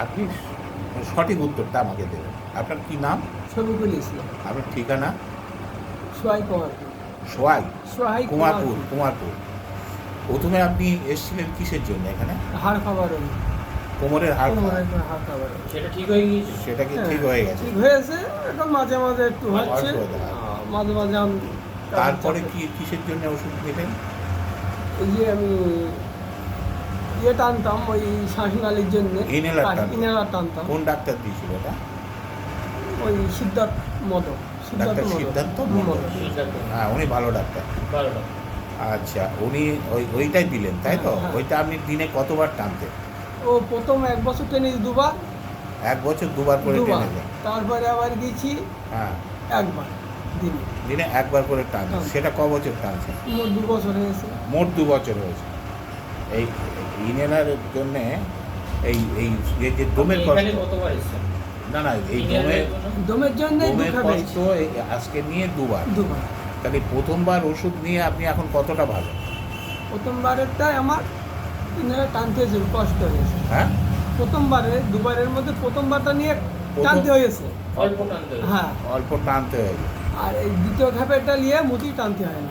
আপনি সঠিক উত্তরটা আমাকে দেবেন। আপনার কি নাম? শফিকুল ইসলাম। আপনার ঠিকানা? সোহাই কুমার সোয়াই সোহাই কুমারপুর কুমারপুর। প্রথমে আপনি এসেছিলেন কিসের জন্য এখানে? হাড় খাবার কোমরের হাড় হাড় খাবার সেটা ঠিক হয়ে গিয়েছে? সেটা কি ঠিক হয়ে গেছে? ঠিক হয়েছে এখন মাঝে মাঝে একটু হচ্ছে। হয়। আহ, মাঝে মাঝে আমি তারপরে কি কিসের জন্য ওষুধ নিলেন ওই যে আমি ইয়ে টানতাম ওই শ্বাসনালীর জন্য। ইনহেলার টানতাম। কোন ডাক্তার দিয়েছিল এটা? ওই সিদ্ধার্থ মদক ডাক্তার সিদ্ধার্থ। হ্যাঁ উনি ভালো ডাক্তার। আচ্ছা উনি ওই ওইটাই দিলেন তাই তো? হ্যাঁ। ওইটা আপনি দিনে কতবার টানতেন? ও প্রথম এক বছর টেনিস দুবার। এক বছর দুবার করে টেনে দেন তারপরে আবার গেছি হ্যাঁ। একবার দিনে। দিনে একবার করে টানছেন হ্যাঁ। সেটা ক বছর টানছেন মোট দু বছর হয়েছে। মোট দু বছর হয়েছে। এই ইনহেলারের জন্য এই এই যে যে দমের কষ্ট না না এই দমের? দমের জন্য? দমের কষ্ট আজকে নিয়ে দুবার। দুবার তাহলে প্রথমবার ওষুধ নিয়ে আপনি এখন কতটা ভালো? প্রথমবারেরটাই আমার টানতে হয়েছে কষ্ট হয়েছে। হ্যাঁ? প্রথমবারে দুবারের মধ্যে প্রথমবারটা নিয়ে টানতে হয়েছে। অল্প টানতে হ্যাঁ। অল্প টানতে হয়েছে। আর এই দ্বিতীয় ঘাপেরটা নিয়ে মুটি টানতে হয় না